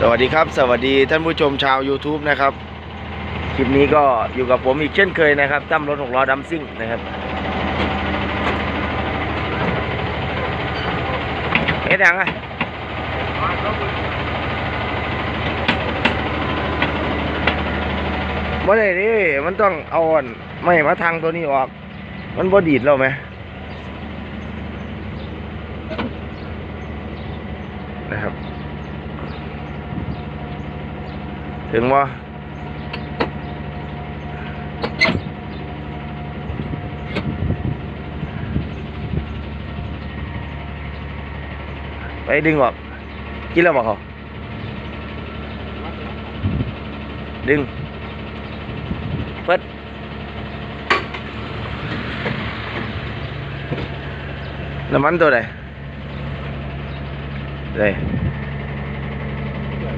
สวัสดีครับ สวัสดีท่านผู้ชมชาว YouTube นะครับ คลิปนี้ก็อยู่กับผมอีกเช่นเคยนะครับตั้มรถหกล้อดัมซิ่งนะครับเฮ็ดยังไงบ่ได้ดิมันต้องเอาอันไม่มาทางตัวนี้ออก มันบ่ดีดเราไหมนะครับ ถึงว่าไปดึงออกกินแล้วบอกเขาดึงเปิด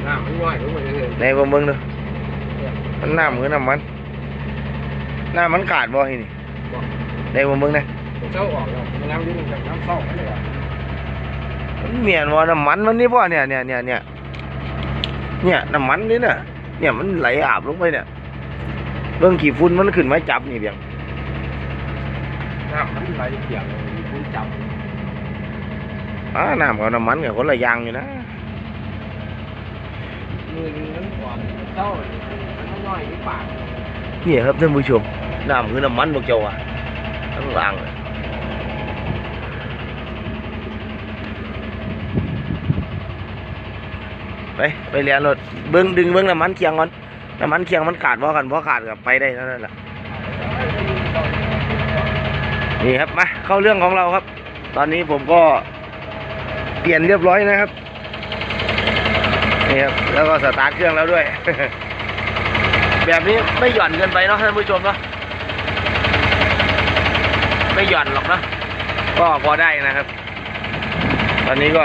น้ำมันตัวไหนเลยน้ำมันง่อยรู้ไหมเลยในบ่มึงดูมันน้ำมือน้ำมันน้ำมันขาดบ่ที่นี่ในบ่มึงนะเจ้าออกแล้วมันน้ำยืนจากน้ำเศร้าไม่เลยอะมันเมียนว่าน้ำมันมันนี่บ่เนี่ยเนี่ยเนี่ยเนี่ยเนี่ยน้ำมันนี่น่ะเนี่ยมันไหลอาบลงไปเนี่ยเบิ่งขี้ฝุ่นมันขึ้นมาจับนี่เพียงน้ำมันไหลเกี่ยวคุณจับอ่าน้ำกับน้ำมันกับคนละอย่างอยู่นะ มือนั้นก่อนเจ้ามันง่อยที่ปากเนี่ยครับท่านผู้ชมน้ำคือน้ำมันพวกเจ้าอะทั้งล่างเลยไปไปเรียนรถเบิ้งดึงเบิ้งน้ำมันเคียงก่อนน้ำมันเคียงมันขาดบ่กันบ่ขาดกับไปได้เท่านั้นแหละนี่ครับมาเข้าเรื่องของเราครับ ตอนนี้ผมก็เปลี่ยนเรียบร้อยนะครับ นี่ครับแล้วก็สตาร์ทเครื่องแล้วด้วย แบบนี้ไม่หย่อนเกินไปเนาะท่านผู้ชมเนาะไม่หย่อนหรอกเนาะก็พอได้นะครับ ตอนนี้ก็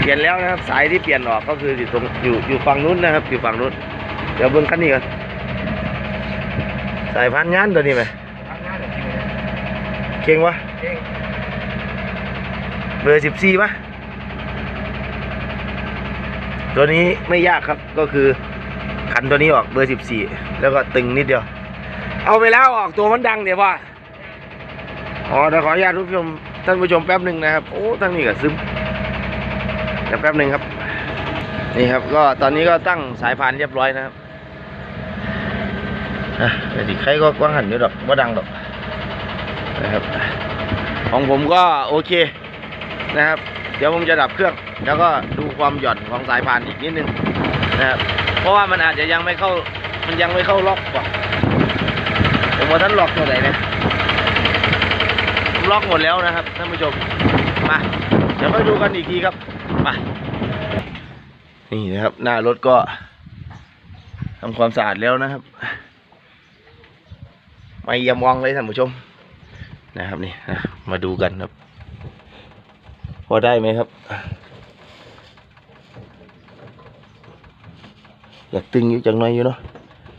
เปลี่ยนแล้วนะครับ สายที่เปลี่ยนออกก็คืออยู่ตรงอยู่อยู่ฝั่งนู้นนะครับ อยู่ฝั่งนู้นเดี๋ยวเบิ้งคันนี้ก่อนสายพันธุ์งานตัวนี้ไหมทำงานเดี๋ยวจริงเก่งวะเก่งเบอร์สิบสี่ปะ ตัวนี้ไม่ยากครับก็คือขันตัวนี้ออกเบอร์สิบสี่แล้วก็ตึงนิดเดียว เอาไปแล้วออกตัวมันดังเดี๋ยวว่าอ๋อเดี๋ยวขออนุญาตทุกผู้ชมท่านผู้ชมแป๊บหนึ่งนะครับ โอ้ทั้งนี้ก็ซึมเดี๋ยวแป๊บหนึ่งครับ นี่ครับก็ตอนนี้ก็ตั้งสายพานเรียบร้อยนะครับอะแต่ดิใครก็กว้างหันอยู่ดอกว่าดังดอกนะครับ ของผมก็โอเคนะครับ เดี๋ยวผมจะดับเครื่อง แล้วก็ดูความหย่อนของสายพานอีกนิดนึงนะครับเพราะว่ามันอาจจะยังไม่เข้ามันยังไม่เข้าล็อกก่อนผมว่าท่านล็อกตัวไหนนะล็อกหมดแล้วนะครับท่านผู้ชมมาเดี๋ยวมาดูกันอีกทีครับมานี่นะครับ หน้ารถก็ทำความสะอาดแล้วนะครับ ไม่ยี่ยมมองเลยท่านผู้ชม นะครับนี่นะมาดูกันครับ พอได้ไหมครับ อยากตึงอยู่จังหน่อยอยู่เนาะ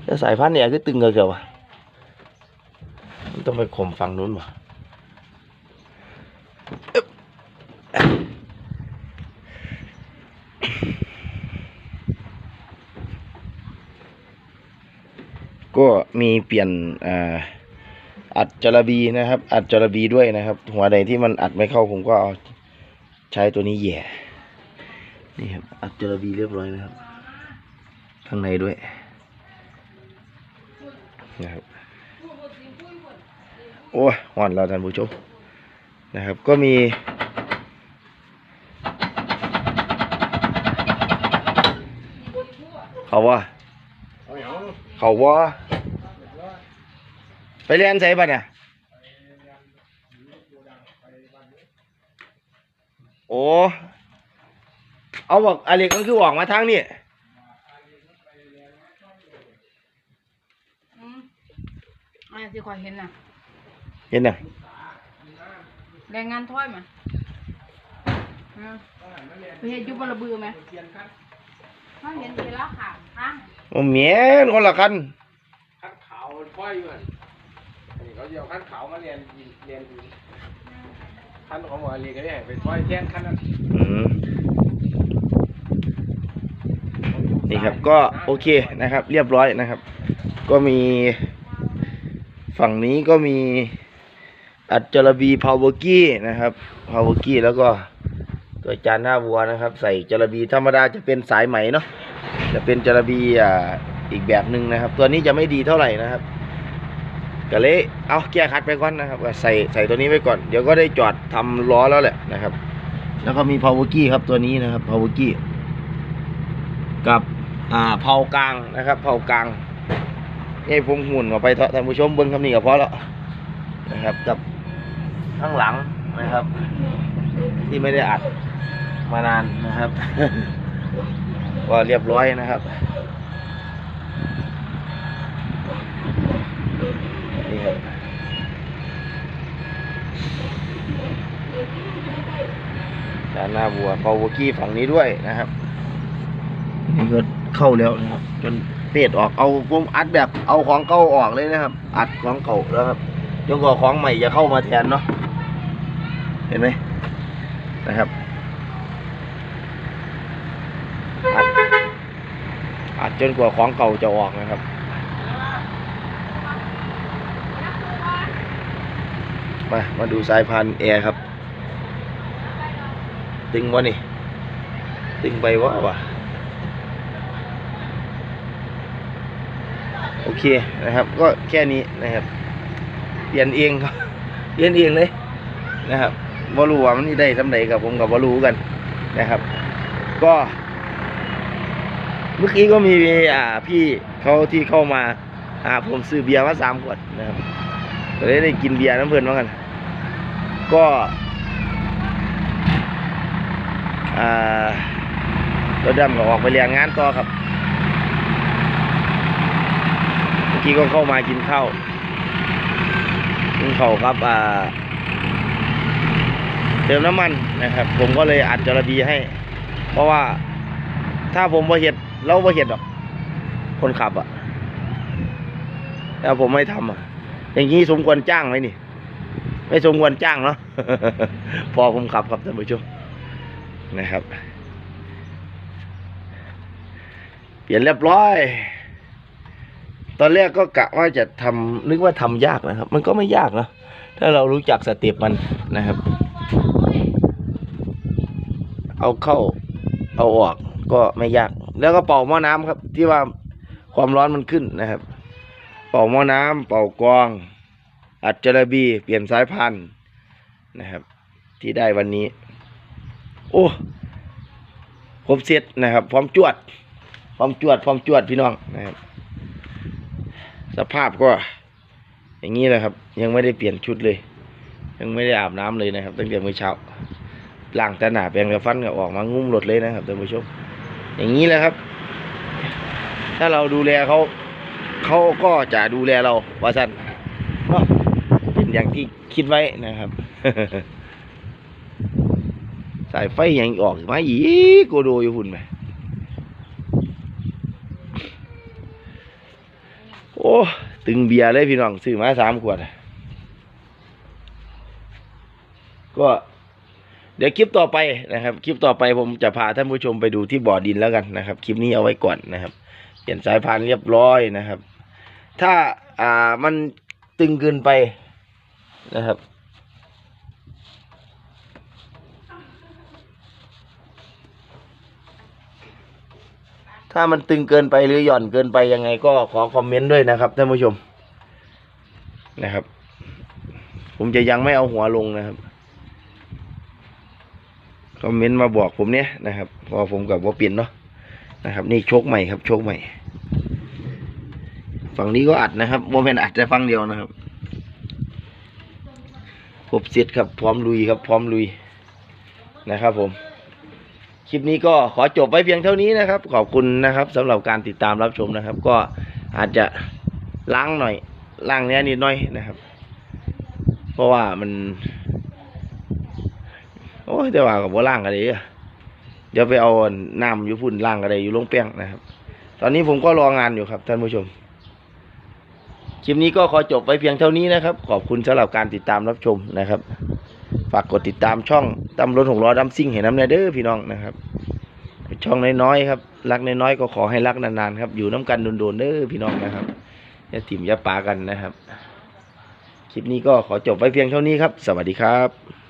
แต่สายพันธุ์เนี่ยคือตึงเกี่ยวๆว่ะมันต้องไปข่มฝั่งนู้นว่ะก็มีเปลี่ยนอัดจระบีนะครับ อัดจระบีด้วยนะครับ หัวใดที่มันอัดไม่เข้าผมก็เอาใช้ตัวนี้แหย่นี่ครับอัดจระบีเรียบร้อยนะครับ ข้างในด้วยนะครับโอ้ยหวานเราท่านผู้ชมนะครับ ก็มีเขาว่าเอาอย่างเขาว่าไปเรียนใส่ปะเนี่ยโอ้เอาบอกอเล็กมันคือออกมาทางนี่ อืมอะ ไรที่คอยเห็นน่ะ เห็นน่ะแรงงานถ้อยมาอืมไปเห็นอยุบระบือไหมเขาเห็นทีละขาทางโอ้เมียนคนละคันขั้นขาวค่อยอยู่อันนี้เขาจะเอาขั้นขาวมาเรียนเรียนขั้นของหมอเรียนก็ได้ไปค่อยแท่งขั้นนั้นอืม นี่ครับก็โอเคนะครับ เรียบร้อยนะครับ ก็มี ฝั่งนี้ก็มีอัจจรบีพาวเวอร์กี้นะครับพาวเวอร์กี้แล้วก็ตัวจานหน้าวัวนะครับ ใส่จระบีธรรมดาจะเป็นสายไหมเนาะจะเป็นจระบีอ่าอีกแบบหนึ่งนะครับ ตัวนี้จะไม่ดีเท่าไหร่นะครับก็เลยเอาแก้คัดไปก่อนนะครับใส่ใส่ตัวนี้ไว้ก่อนเดี๋ยวก็ได้จอดทำล้อแล้วแหละนะครับ แล้วก็มีพาวเวอร์กี้ครับตัวนี้นะครับพาวเวอร์กี้กับอ่าเผากลางนะครับเผากลาง นี่ผมหมุนออกไปเถอะท่านผู้ชมเบิ้งคำนี้ก็พอแล้วนะครับกับข้างหลังนะครับ ที่ไม่ได้อัดมานานนะครับก็เรียบร้อยนะครับนี่ครับด้านหน้าบัวพาวเวอร์กี้ฝั่งนี้ด้วยนะครับนี่ก็เข้าแล้วนะครับจน เป็ดออกเอาผมอัดแบบเอาของเก่าออกเลยนะครับ อัดของเก่าแล้วครับจนกว่าของใหม่จะเข้ามาแทนเนาะเห็นไหมนะครับอัดอัดจนกว่าของเก่าจะออกนะครับมามาดูสายพานแอร์ครับ ตึงวะนี่ ตึงไปวะวะ โอเคนะครับ ก็แค่นี้นะครับเปลี่ยนเองครับเปลี่ยนเองเลยนะครับบรู้ว่ามันนี่ได้สำเร็จกับผมกับบรู้กันนะครับ ก็ เมื่อกี้ก็มีอ่าพี่เขาที่เข้ามาอ่าผมซื้อเบียร์มาสามขวดนะครับก็เลยได้กินเบียร์น้ำเพลินมากันก็อ่ารถดำก็ออกไปเรียนงานต่อครับ เมื่อ กี้ก็เข้ามากินข้าวกินข้าวครับอ่าเติมน้ำมันนะครับ ผมก็เลยอัดจระบีให้ เพราะว่าถ้าผมบ่เห็ดเราบ่เห็ดหรอก คนขับอะถ้าผมไม่ทำอะอย่างนี้สมควรจ้างไหมนี่ ไม่สมควรจ้างเนาะพอผมขับครับท่านผู้ชมนะครับ เปลี่ยนเรียบร้อย ตอนแรกก็กะว่าจะทำนึกว่าทำยากนะครับ มันก็ไม่ยากนะถ้าเรารู้จักสเต็ปมันนะครับ เอาเข้าเอาออกก็ไม่ยาก แล้วก็เป่าหม้อน้ำครับ ที่ว่าความร้อนมันขึ้นนะครับ เป่าหม้อน้ำเป่ากรอง อัดจระบีเปลี่ยนสายพันธุ์นะครับ ที่ได้วันนี้ โอ้ครบเสร็จนะครับ พร้อมจวด พร้อมจวด พร้อมจวดพี่น้องนะครับ สภาพก็ อย่างนี้แหละครับ ยังไม่ได้เปลี่ยนชุดเลย ยังไม่ได้อาบน้ำเลยนะครับ ตั้งแต่เมื่อเช้าล้างแต่หนาแปรงกระฟันก็ออกมางุ้มรถเลยนะครับท่านผู้ชมอย่างนี้แหละครับ ถ้าเราดูแลเขาเขาก็จะดูแลเราว่าสั้นเนาะเป็นอย่างที่คิดไว้นะครับสายไฟยังออกมาอีกโกโดอยู่หุ่นไหม โอ้ ตึงเบียร์เลยพี่น้องซื้อมาสามขวด ก็เดี๋ยวคลิปต่อไปนะครับ คลิปต่อไปผมจะพาท่านผู้ชมไปดูที่บ่อดินแล้วกันนะครับ คลิปนี้เอาไว้ก่อนนะครับ เปลี่ยนสายพานเรียบร้อยนะครับ ถ้าอ่ามันตึงเกินไปนะครับ ถ้ามันตึงเกินไปหรือหย่อนเกินไปยังไงก็ขอคอมเมนต์ด้วยนะครับท่านผู้ชมนะครับ ผมจะยังไม่เอาหัวลงนะครับคอมเมนต์มาบอกผมเนี่ยนะครับพอผมกับว่าเปลี่ยนเนาะนะครับ นี่โชคใหม่ครับโชคใหม่ ฝั่งนี้ก็อัดนะครับโมเมนอัดแต่ฝั่งเดียวนะครับครบเสร็จครับพร้อมลุยครับ พร้อมลุยนะครับผม คลิปนี้ก็ขอจบไว้เพียงเท่านี้นะครับ ขอบคุณนะครับสำหรับการติดตามรับชมนะครับ ก็อาจจะล้างหน่อยล้างเนี้ยนิดหน่อยนะครับ เพราะว่ามัน โอ้ยแต่ว่ากับว่าล้างกันเลยอะเดี๋ยวไปเอาน้ำอยู่พุ่นล้างกันเลยอยู่ลงแป้งนะครับ ตอนนี้ผมก็รองานอยู่ครับท่านผู้ชมคลิปนี้ก็ขอจบไว้เพียงเท่านี้นะครับ ขอบคุณสำหรับการติดตามรับชมนะครับ ฝากกดติดตามช่องตำรวจหกล้อดำซิ่งเห็นน้ำเนเด้อพี่น้องนะครับ ช่องน้อยๆครับรักน้อยๆก็ขอให้รักนานๆครับอยู่น้ำกันโดนๆเด้อพี่น้องนะครับอย่าถิ่มอย่าปากันนะครับ คลิปนี้ก็ขอจบไว้เพียงเท่านี้ครับ สวัสดีครับ